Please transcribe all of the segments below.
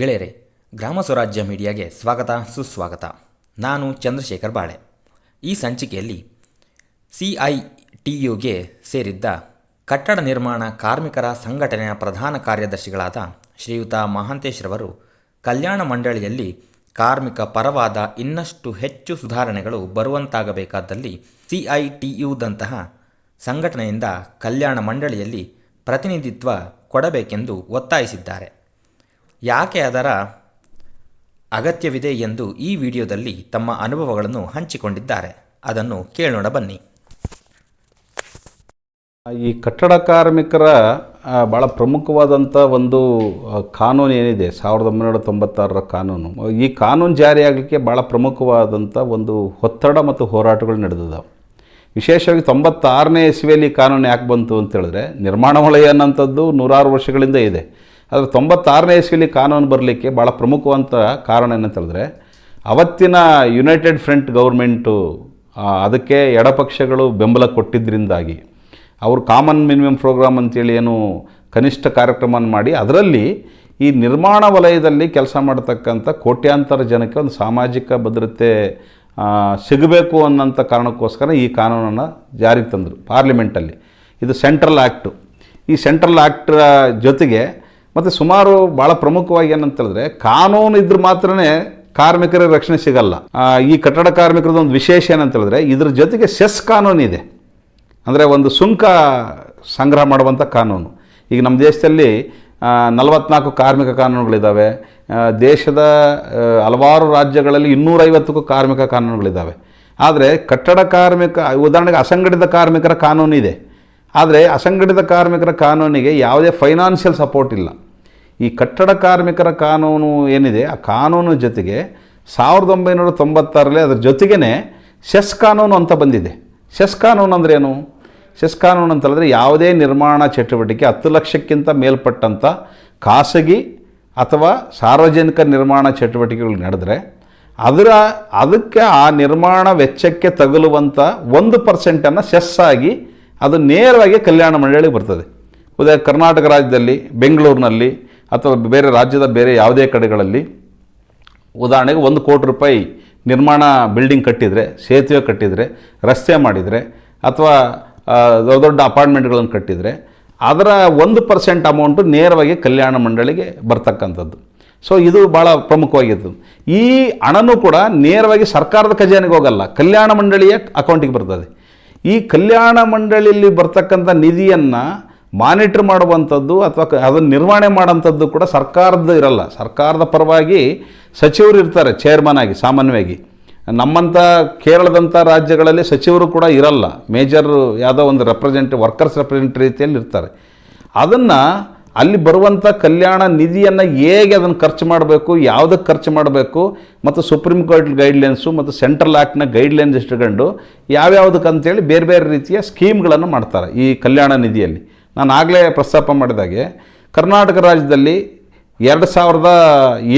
ಗೆಳೆಯರೆ, ಗ್ರಾಮ ಸ್ವರಾಜ್ಯ ಮೀಡಿಯಾಗೆ ಸ್ವಾಗತ, ಸುಸ್ವಾಗತ. ನಾನು ಚಂದ್ರಶೇಖರ್ ಬಾಳೆ. ಈ ಸಂಚಿಕೆಯಲ್ಲಿ ಸಿ ಐ ಟಿ ಯುಗೆ ಸೇರಿದ್ದ ಕಟ್ಟಡ ನಿರ್ಮಾಣ ಕಾರ್ಮಿಕರ ಸಂಘಟನೆಯ ಪ್ರಧಾನ ಕಾರ್ಯದರ್ಶಿಗಳಾದ ಶ್ರೀಯುತ ಮಹಾಂತೇಶ್ರವರು ಕಲ್ಯಾಣ ಮಂಡಳಿಯಲ್ಲಿ ಕಾರ್ಮಿಕ ಪರವಾದ ಇನ್ನಷ್ಟು ಹೆಚ್ಚು ಸುಧಾರಣೆಗಳು ಬರುವಂತಾಗಬೇಕಾದಲ್ಲಿ ಸಿ ಐ ಟಿ ಯುದಂತಹ ಸಂಘಟನೆಯಿಂದ ಕಲ್ಯಾಣ ಮಂಡಳಿಯಲ್ಲಿ ಪ್ರತಿನಿಧಿತ್ವ ಕೊಡಬೇಕೆಂದು ಒತ್ತಾಯಿಸಿದ್ದಾರೆ. ಯಾಕೆ ಅದರ ಅಗತ್ಯವಿದೆ ಎಂದು ಈ ವಿಡಿಯೋದಲ್ಲಿ ತಮ್ಮ ಅನುಭವಗಳನ್ನು ಹಂಚಿಕೊಂಡಿದ್ದಾರೆ. ಅದನ್ನು ಕೇಳೋಣ ಬನ್ನಿ. ಈ ಕಟ್ಟಡ ಕಾರ್ಮಿಕರ ಭಾಳ ಪ್ರಮುಖವಾದಂಥ ಒಂದು ಕಾನೂನು ಏನಿದೆ, ಸಾವಿರದ ಒಂಬೈನೂರ ತೊಂಬತ್ತಾರರ ಕಾನೂನು. ಈ ಕಾನೂನು ಜಾರಿಯಾಗಲಿಕ್ಕೆ ಭಾಳ ಪ್ರಮುಖವಾದಂಥ ಒಂದು ಒತ್ತಡ ಮತ್ತು ಹೋರಾಟಗಳು ನಡೆದಿದ್ದಾವೆ ವಿಶೇಷವಾಗಿ ತೊಂಬತ್ತಾರನೇ ಇಸ್ವಿಯಲ್ಲಿ ಕಾನೂನು ಯಾಕೆ ಬಂತು ಅಂತ ಹೇಳಿದ್ರೆ, ನಿರ್ಮಾಣ ವಲಯ ಅನ್ನೋಂಥದ್ದು ನೂರಾರು ವರ್ಷಗಳಿಂದ ಇದೆ. ಆದರೆ ತೊಂಬತ್ತಾರನೇ ಇಸ್ವಿಯಲ್ಲಿ ಕಾನೂನು ಬರಲಿಕ್ಕೆ ಭಾಳ ಪ್ರಮುಖವಂತ ಕಾರಣ ಏನಂತ ಹೇಳಿದ್ರೆ, ಅವತ್ತಿನ ಯುನೈಟೆಡ್ ಫ್ರಂಟ್ ಗೌರ್ಮೆಂಟು ಅದಕ್ಕೆ ಎಡಪಕ್ಷಗಳು ಬೆಂಬಲ ಕೊಟ್ಟಿದ್ದರಿಂದಾಗಿ ಅವರು ಕಾಮನ್ ಮಿನಿಮಮ್ ಪ್ರೋಗ್ರಾಮ್ ಅಂತೇಳಿ ಏನು ಕನಿಷ್ಠ ಕಾರ್ಯಕ್ರಮವನ್ನು ಮಾಡಿ, ಅದರಲ್ಲಿ ಈ ನಿರ್ಮಾಣ ವಲಯದಲ್ಲಿ ಕೆಲಸ ಮಾಡತಕ್ಕಂಥ ಕೋಟ್ಯಾಂತರ ಜನಕ್ಕೆ ಒಂದು ಸಾಮಾಜಿಕ ಭದ್ರತೆ ಸಿಗಬೇಕು ಅನ್ನೋಂಥ ಕಾರಣಕ್ಕೋಸ್ಕರ ಈ ಕಾನೂನನ್ನು ಜಾರಿಗೆ ತಂದರು ಪಾರ್ಲಿಮೆಂಟಲ್ಲಿ. ಇದು ಸೆಂಟ್ರಲ್ ಆ್ಯಕ್ಟು ಈ ಸೆಂಟ್ರಲ್ ಆ್ಯಕ್ಟ್ರ ಜೊತೆಗೆ ಮತ್ತು ಸುಮಾರು ಭಾಳ ಪ್ರಮುಖವಾಗಿ ಏನಂತ ಹೇಳಿದ್ರೆ, ಕಾನೂನು ಇದ್ರೆ ಮಾತ್ರನೇ ಕಾರ್ಮಿಕರ ರಕ್ಷಣೆ ಸಿಗಲ್ಲ. ಈ ಕಟ್ಟಡ ಕಾರ್ಮಿಕರದ ಒಂದು ವಿಶೇಷ ಏನಂತ ಹೇಳಿದ್ರೆ, ಇದ್ರ ಜೊತೆಗೆ ಸೆಸ್ ಕಾನೂನು ಇದೆ. ಅಂದರೆ ಒಂದು ಸುಂಕ ಸಂಗ್ರಹ ಮಾಡುವಂಥ ಕಾನೂನು. ಈಗ ನಮ್ಮ ದೇಶದಲ್ಲಿ ನಲವತ್ನಾಲ್ಕು ಕಾರ್ಮಿಕ ಕಾನೂನುಗಳಿದ್ದಾವೆ ದೇಶದ ಹಲವಾರು ರಾಜ್ಯಗಳಲ್ಲಿ ಇನ್ನೂರೈವತ್ತಕ್ಕೂ ಕಾರ್ಮಿಕ ಕಾನೂನುಗಳಿದ್ದಾವೆ ಆದರೆ ಕಟ್ಟಡ ಕಾರ್ಮಿಕ, ಉದಾಹರಣೆಗೆ ಅಸಂಘಟಿತ ಕಾರ್ಮಿಕರ ಕಾನೂನು ಇದೆ. ಆದರೆ ಅಸಂಘಟಿತ ಕಾರ್ಮಿಕರ ಕಾನೂನಿಗೆ ಯಾವುದೇ ಫೈನಾನ್ಷಿಯಲ್ ಸಪೋರ್ಟ್ ಇಲ್ಲ. ಈ ಕಟ್ಟಡ ಕಾರ್ಮಿಕರ ಕಾನೂನು ಏನಿದೆ, ಆ ಕಾನೂನು ಜೊತೆಗೆ ಸಾವಿರದ ಒಂಬೈನೂರ ತೊಂಬತ್ತಾರಲ್ಲಿ ಅದ್ರ ಜೊತೆಗೇ ಸೆಸ್ ಕಾನೂನು ಅಂತ ಬಂದಿದೆ. ಸೆಸ್ ಕಾನೂನು ಅಂದ್ರೇನು ಸೆಸ್ ಕಾನೂನು ಅಂತ ಹೇಳಿದ್ರೆ ಯಾವುದೇ ನಿರ್ಮಾಣ ಚಟುವಟಿಕೆ ಹತ್ತು ಲಕ್ಷಕ್ಕಿಂತ ಮೇಲ್ಪಟ್ಟಂಥ ಖಾಸಗಿ ಅಥವಾ ಸಾರ್ವಜನಿಕ ನಿರ್ಮಾಣ ಚಟುವಟಿಕೆಗಳು ನಡೆದರೆ ಅದರ, ಅದಕ್ಕೆ ಆ ನಿರ್ಮಾಣ ವೆಚ್ಚಕ್ಕೆ ತಗುಲುವಂಥ ಒಂದು ಪರ್ಸೆಂಟನ್ನು ಸೆಸ್ ಆಗಿ ಅದು ನೇರವಾಗಿ ಕಲ್ಯಾಣ ಮಂಡಳಿಗೆ ಬರ್ತದೆ. ಉದಾಹರಣೆ ಕರ್ನಾಟಕ ರಾಜ್ಯದಲ್ಲಿ, ಬೆಂಗಳೂರಿನಲ್ಲಿ ಅಥವಾ ಬೇರೆ ರಾಜ್ಯದ ಬೇರೆ ಯಾವುದೇ ಕಡೆಗಳಲ್ಲಿ ಉದಾಹರಣೆಗೆ ಒಂದು ಕೋಟಿ ರೂಪಾಯಿ ನಿರ್ಮಾಣ ಬಿಲ್ಡಿಂಗ್ ಕಟ್ಟಿದರೆ, ಸೇತುವೆ ಕಟ್ಟಿದರೆ, ರಸ್ತೆ ಮಾಡಿದರೆ, ಅಥವಾ ದೊಡ್ಡ ದೊಡ್ಡ ಅಪಾರ್ಟ್ಮೆಂಟ್ಗಳನ್ನು ಕಟ್ಟಿದರೆ, ಅದರ ಒಂದು ಪರ್ಸೆಂಟ್ ಅಮೌಂಟು ನೇರವಾಗಿ ಕಲ್ಯಾಣ ಮಂಡಳಿಗೆ ಬರ್ತಕ್ಕಂಥದ್ದು. ಸೊ ಇದು ಭಾಳ ಪ್ರಮುಖವಾಗಿತ್ತು ಈ ಹಣನೂ ಕೂಡ ನೇರವಾಗಿ ಸರ್ಕಾರದ ಖಜಾನೆಗೆ ಹೋಗಲ್ಲ, ಕಲ್ಯಾಣ ಮಂಡಳಿಯ ಅಕೌಂಟಿಗೆ ಬರ್ತದೆ. ಈ ಕಲ್ಯಾಣ ಮಂಡಳಿಯಲ್ಲಿ ಬರ್ತಕ್ಕಂಥ ನಿಧಿಯನ್ನು ಮಾನಿಟ್ರ್ ಮಾಡುವಂಥದ್ದು ಅಥವಾ ಅದನ್ನು ನಿರ್ವಹಣೆ ಮಾಡೋಂಥದ್ದು ಕೂಡ ಸರ್ಕಾರದ ಇರಲ್ಲ. ಸರ್ಕಾರದ ಪರವಾಗಿ ಸಚಿವರು ಇರ್ತಾರೆ ಚೇರ್ಮನ್ ಆಗಿ, ಸಾಮಾನ್ಯವಾಗಿ. ನಮ್ಮಂಥ ಕೇರಳದಂಥ ರಾಜ್ಯಗಳಲ್ಲಿ ಸಚಿವರು ಕೂಡ ಇರಲ್ಲ. ಮೇಜರ್ ಯಾವುದೋ ಒಂದು ರೆಪ್ರೆಸೆಂಟ್ ವರ್ಕರ್ಸ್ ರೆಪ್ರೆಸೆಂಟ್ ರೀತಿಯಲ್ಲಿ ಇರ್ತಾರೆ. ಅದನ್ನು ಅಲ್ಲಿ ಬರುವಂಥ ಕಲ್ಯಾಣ ನಿಧಿಯನ್ನು ಹೇಗೆ ಅದನ್ನು ಖರ್ಚು ಮಾಡಬೇಕು, ಯಾವುದಕ್ಕೆ ಖರ್ಚು ಮಾಡಬೇಕು, ಮತ್ತು ಸುಪ್ರೀಂ ಕೋರ್ಟ್ ಗೈಡ್ಲೈನ್ಸು ಮತ್ತು ಸೆಂಟ್ರಲ್ ಆ್ಯಕ್ಟ್ನ ಗೈಡ್ಲೈನ್ಸ್ ಇಷ್ಟುಕೊಂಡು ಯಾವ್ಯಾವುದಕ್ಕೆ ಅಂತೇಳಿ ಬೇರೆ ಬೇರೆ ರೀತಿಯ ಸ್ಕೀಮ್ಗಳನ್ನು ಮಾಡ್ತಾರೆ ಈ ಕಲ್ಯಾಣ ನಿಧಿಯಲ್ಲಿ. ನಾನು ಆಗಲೇ ಪ್ರಸ್ತಾಪ ಮಾಡಿದಾಗೆ ಕರ್ನಾಟಕ ರಾಜ್ಯದಲ್ಲಿ ಎರಡು ಸಾವಿರದ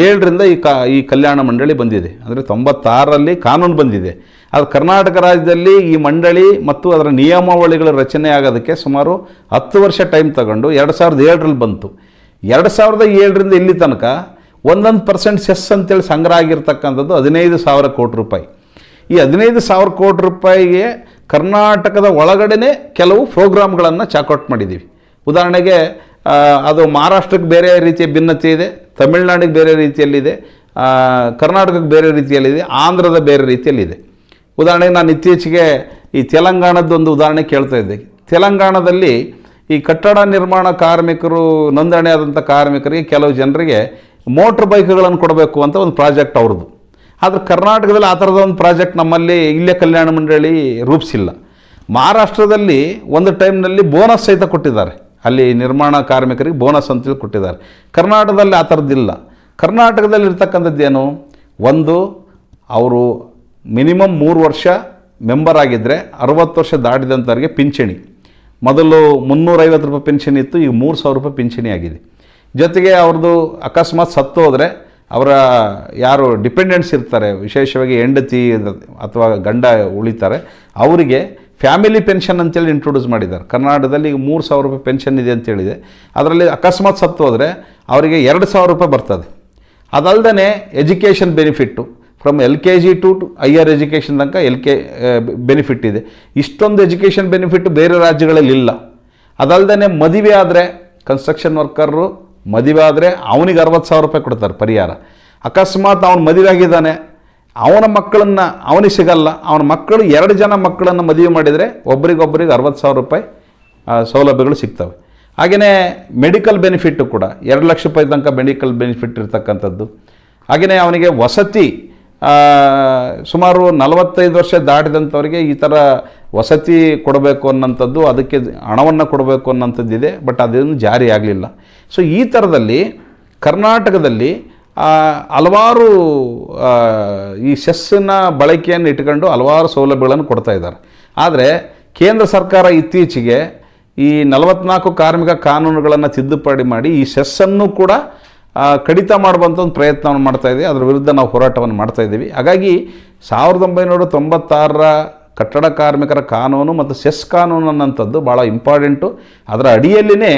ಏಳರಿಂದ ಈ ಕ, ಈ ಕಲ್ಯಾಣ ಮಂಡಳಿ ಬಂದಿದೆ. ಅಂದರೆ ತೊಂಬತ್ತಾರರಲ್ಲಿ ಕಾನೂನು ಬಂದಿದೆ. ಅದು ಕರ್ನಾಟಕ ರಾಜ್ಯದಲ್ಲಿ ಈ ಮಂಡಳಿ ಮತ್ತು ಅದರ ನಿಯಮಾವಳಿಗಳ ರಚನೆ ಆಗೋದಕ್ಕೆ ಸುಮಾರು ಹತ್ತು ವರ್ಷ ಟೈಮ್ ತಗೊಂಡು ಎರಡು ಸಾವಿರದ ಏಳರಲ್ಲಿ ಬಂತು. ಎರಡು ಸಾವಿರದ ಏಳರಿಂದ ಇಲ್ಲಿ ತನಕ ಒಂದೊಂದು ಪರ್ಸೆಂಟ್ ಸೆಸ್ ಅಂತೇಳಿ ಸಂಗ್ರಹ ಆಗಿರ್ತಕ್ಕಂಥದ್ದು ಹದಿನೈದು ಸಾವಿರ ಕೋಟಿ ರೂಪಾಯಿ. ಈ ಹದಿನೈದು ಸಾವಿರ ಕೋಟಿ ರೂಪಾಯಿಗೆ ಕರ್ನಾಟಕದ ಒಳಗಡೆನೇ ಕೆಲವು ಪ್ರೋಗ್ರಾಮ್ಗಳನ್ನು ಚಾಕೌಟ್ ಮಾಡಿದ್ದೀವಿ. ಉದಾಹರಣೆಗೆ ಅದು ಮಹಾರಾಷ್ಟ್ರಕ್ಕೆ ಬೇರೆ ರೀತಿಯ ಭಿನ್ನತೆ ಇದೆ, ತಮಿಳ್ನಾಡಿಗೆ ಬೇರೆ ರೀತಿಯಲ್ಲಿದೆ ಕರ್ನಾಟಕಕ್ಕೆ ಬೇರೆ ರೀತಿಯಲ್ಲಿದೆ, ಆಂಧ್ರದ ಬೇರೆ ರೀತಿಯಲ್ಲಿದೆ. ಉದಾಹರಣೆಗೆ ನಾನು ಇತ್ತೀಚೆಗೆ ಈ ತೆಲಂಗಾಣದ ಒಂದು ಉದಾಹರಣೆ ಕೇಳ್ತಾ ಇದ್ದೆ. ತೆಲಂಗಾಣದಲ್ಲಿ ಈ ಕಟ್ಟಡ ನಿರ್ಮಾಣ ಕಾರ್ಮಿಕರು ನೋಂದಣಿ ಆದಂಥ ಕಾರ್ಮಿಕರಿಗೆ, ಕೆಲವು ಜನರಿಗೆ ಮೋಟ್ರ್ ಬೈಕ್ಗಳನ್ನು ಕೊಡಬೇಕು ಅಂತ ಒಂದು ಪ್ರಾಜೆಕ್ಟ್ ಅವ್ರದ್ದು. ಆದರೆ ಕರ್ನಾಟಕದಲ್ಲಿ ಆ ಥರದ ಒಂದು ಪ್ರಾಜೆಕ್ಟ್ ನಮ್ಮಲ್ಲಿ ಇಲ್ಲೇ ಕಲ್ಯಾಣ ಮಂಡಳಿ ರೂಪಿಸಿಲ್ಲ. ಮಹಾರಾಷ್ಟ್ರದಲ್ಲಿ ಒಂದು ಟೈಮ್ನಲ್ಲಿ ಬೋನಸ್ ಸಹಿತ ಕೊಟ್ಟಿದ್ದಾರೆ. ಅಲ್ಲಿ ನಿರ್ಮಾಣ ಕಾರ್ಮಿಕರಿಗೆ ಬೋನಸ್ ಅಂತೇಳಿ ಕೊಟ್ಟಿದ್ದಾರೆ. ಕರ್ನಾಟಕದಲ್ಲಿ ಆ ಥರದ್ದಿಲ್ಲ ಕರ್ನಾಟಕದಲ್ಲಿ ಇರ್ತಕ್ಕಂಥದ್ದೇನು ಒಂದು, ಅವರು ಮಿನಿಮಮ್ ಮೂರು ವರ್ಷ ಮೆಂಬರ್ ಆಗಿದ್ದರೆ ಅರವತ್ತು ವರ್ಷ ದಾಟಿದಂಥವ್ರಿಗೆ ಪಿಂಚಣಿ. ಮೊದಲು ಮುನ್ನೂರೈವತ್ತು ರೂಪಾಯಿ ಪಿಂಚಣಿ ಇತ್ತು, ಈಗ ಮೂರು ಸಾವಿರ ರೂಪಾಯಿ ಪಿಂಚಣಿ ಆಗಿದೆ. ಜೊತೆಗೆ ಅವ್ರದ್ದು ಅಕಸ್ಮಾತ್ ಸತ್ತು ಹೋದರೆ ಅವರ ಯಾರು ಡಿಪೆಂಡೆಂಟ್ಸ್ ಇರ್ತಾರೆ, ವಿಶೇಷವಾಗಿ ಹೆಂಡತಿ ಅಥವಾ ಗಂಡ ಉಳಿತಾರೆ, ಅವರಿಗೆ ಫ್ಯಾಮಿಲಿ ಪೆನ್ಷನ್ ಅಂತೇಳಿ ಇಂಟ್ರೊಡ್ಯೂಸ್ ಮಾಡಿದ್ದಾರೆ. ಕರ್ನಾಟಕದಲ್ಲಿ ಈಗ ಮೂರು ಸಾವಿರ ರೂಪಾಯಿ ಪೆನ್ಷನ್ ಇದೆ ಅಂತೇಳಿದೆ ಅದರಲ್ಲಿ ಅಕಸ್ಮಾತ್ ಸತ್ತು ಹೋದರೆ ಅವರಿಗೆ ಎರಡು ಸಾವಿರ ರೂಪಾಯಿ ಬರ್ತದೆ. ಅದಲ್ಲದೆ education benefit from L K G to higher education ತನಕ ಎಲ್ ಕೆ ಬೆನಿಫಿಟ್ ಇದೆ. ಇಷ್ಟೊಂದು ಎಜುಕೇಷನ್ ಬೆನಿಫಿಟ್ ಬೇರೆ ರಾಜ್ಯಗಳಲ್ಲಿ ಇಲ್ಲ. ಅದಲ್ಲದೆ ಮದುವೆ ಆದರೆ ಕನ್ಸ್ಟ್ರಕ್ಷನ್ ವರ್ಕರು ಮದುವೆ ಆದರೆ ಅವನಿಗೆ ಅರವತ್ತು ಸಾವಿರ ರೂಪಾಯಿ ಕೊಡ್ತಾರೆ ಪರಿಹಾರ. ಅಕಸ್ಮಾತ್ ಅವನು ಮದುವೆ ಆಗಿದ್ದಾನೆ, ಅವನ ಮಕ್ಕಳನ್ನು ಅವನಿಗೆ ಸಿಗಲ್ಲ, ಅವನ ಮಕ್ಕಳು ಎರಡು ಜನ ಮಕ್ಕಳನ್ನು ಮದುವೆ ಮಾಡಿದರೆ ಒಬ್ಬರಿಗೊಬ್ಬರಿಗೆ ಅರವತ್ತು ಸಾವಿರ ರೂಪಾಯಿ ಸೌಲಭ್ಯಗಳು ಸಿಗ್ತವೆ. ಹಾಗೆಯೇ ಮೆಡಿಕಲ್ ಬೆನಿಫಿಟ್ಟು ಕೂಡ, ಎರಡು ಲಕ್ಷ ರೂಪಾಯಿ ತನಕ ಮೆಡಿಕಲ್ ಬೆನಿಫಿಟ್ ಇರ್ತಕ್ಕಂಥದ್ದು. ಹಾಗೆಯೇ ಅವನಿಗೆ ವಸತಿ ಸುಮಾರು ನಲವತ್ತೈದು ವರ್ಷ ದಾಟಿದಂಥವ್ರಿಗೆ ಈ ಥರ ವಸತಿ ಕೊಡಬೇಕು ಅನ್ನೋಂಥದ್ದು, ಅದಕ್ಕೆ ಹಣವನ್ನು ಕೊಡಬೇಕು ಅನ್ನೋಂಥದ್ದು ಇದೆ ಬಟ್ ಅದೇನು ಜಾರಿ ಆಗಲಿಲ್ಲ. ಸೊ ಈ ಥರದಲ್ಲಿ ಕರ್ನಾಟಕದಲ್ಲಿ ಹಲವಾರು ಈ ಸೆಸ್ಸಿನ ಬಳಕೆಯನ್ನು ಇಟ್ಕೊಂಡು ಹಲವಾರು ಸೌಲಭ್ಯಗಳನ್ನು ಕೊಡ್ತಾ ಇದ್ದಾರೆ. ಆದರೆ, ಕೇಂದ್ರ ಸರ್ಕಾರ ಇತ್ತೀಚೆಗೆ ಈ ನಲವತ್ನಾಲ್ಕು ಕಾರ್ಮಿಕ ಕಾನೂನುಗಳನ್ನು ತಿದ್ದುಪಡಿ ಮಾಡಿ ಈ ಸೆಸ್ಸನ್ನು ಕೂಡ ಕಡಿತ ಮಾಡುವಂಥ ಒಂದು ಪ್ರಯತ್ನವನ್ನು ಮಾಡ್ತಾ ಇದೆ ಅದರ ವಿರುದ್ಧ ನಾವು ಹೋರಾಟವನ್ನು ಮಾಡ್ತಾ ಇದ್ದೀವಿ ಹಾಗಾಗಿ ಸಾವಿರದ ಒಂಬೈನೂರ ತೊಂಬತ್ತಾರರ ಕಟ್ಟಡ ಕಾರ್ಮಿಕರ ಕಾನೂನು ಮತ್ತು ಸೆಸ್ ಕಾನೂನು ಅನ್ನೋಂಥದ್ದು ಭಾಳ ಇಂಪಾರ್ಟೆಂಟು. ಅದರ ಅಡಿಯಲ್ಲಿನೇ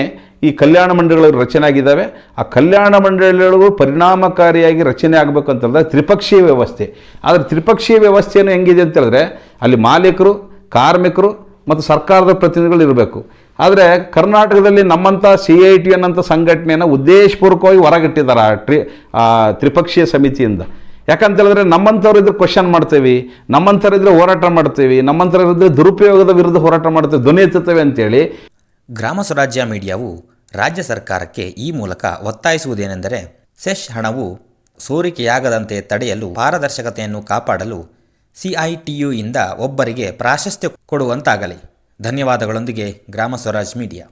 ಈ ಕಲ್ಯಾಣ ಮಂಡಳಿಗಳು ರಚನೆ ಆಗಿದ್ದಾವೆ ಆ ಕಲ್ಯಾಣ ಮಂಡಳಿಗಳು ಪರಿಣಾಮಕಾರಿಯಾಗಿ ರಚನೆ ಆಗಬೇಕು ಅಂತಂದರೆ ತ್ರಿಪಕ್ಷೀಯ ವ್ಯವಸ್ಥೆ. ಆದರೆ ತ್ರಿಪಕ್ಷೀಯ ವ್ಯವಸ್ಥೆಯನ್ನು ಹೆಂಗಿದೆ ಅಂತ ಹೇಳಿದ್ರೆ ಅಲ್ಲಿ ಮಾಲೀಕರು, ಕಾರ್ಮಿಕರು ಮತ್ತು ಸರ್ಕಾರದ ಪ್ರತಿನಿಧಿಗಳು ಇರಬೇಕು. ಆದರೆ ಕರ್ನಾಟಕದಲ್ಲಿ ನಮ್ಮಂಥ ಸಿ ಐ ಟಿ ಅನ್ನೋಂಥ ಸಂಘಟನೆಯನ್ನು ಉದ್ದೇಶಪೂರ್ವಕವಾಗಿ ಹೊರಗಿಟ್ಟಿದ್ದಾರೆ ಟ್ರಿ ತ್ರಿಪಕ್ಷೀಯ ಸಮಿತಿಯಿಂದ. ಯಾಕಂತ ಹೇಳಿದ್ರೆ ನಮ್ಮಂಥವ್ರು ಇದ್ರೆ ಕ್ವಶನ್ ಮಾಡ್ತೀವಿ, ನಮ್ಮಂಥವ್ರು ಇದ್ರೆ ಹೋರಾಟ ಮಾಡ್ತೀವಿ, ನಮ್ಮಂಥವ್ರು ಇದ್ರೆ ದುರುಪಯೋಗದ ವಿರುದ್ಧ ಹೋರಾಟ ಮಾಡ್ತೀವಿ, ಧ್ವನಿ ಎತ್ತುತ್ತೇವೆ ಅಂತೇಳಿ. ಗ್ರಾಮ ಸ್ವರಾಜ್ಯ ಮೀಡಿಯಾವು ರಾಜ್ಯ ಸರ್ಕಾರಕ್ಕೆ ಈ ಮೂಲಕ ಒತ್ತಾಯಿಸುವುದೇನೆಂದರೆ ಸೆಶ್ ಹಣವು ಸೋರಿಕೆಯಾಗದಂತೆ ತಡೆಯಲು, ಪಾರದರ್ಶಕತೆಯನ್ನು ಕಾಪಾಡಲು ಸಿಐಟಿಯುಯಿಂದ ಒಬ್ಬರಿಗೆ ಪ್ರಾಶಸ್ತ್ಯ ಕೊಡುವಂತಾಗಲಿ. ಧನ್ಯವಾದಗಳೊಂದಿಗೆ ಗ್ರಾಮ ಸ್ವರಾಜ್ ಮೀಡಿಯಾ.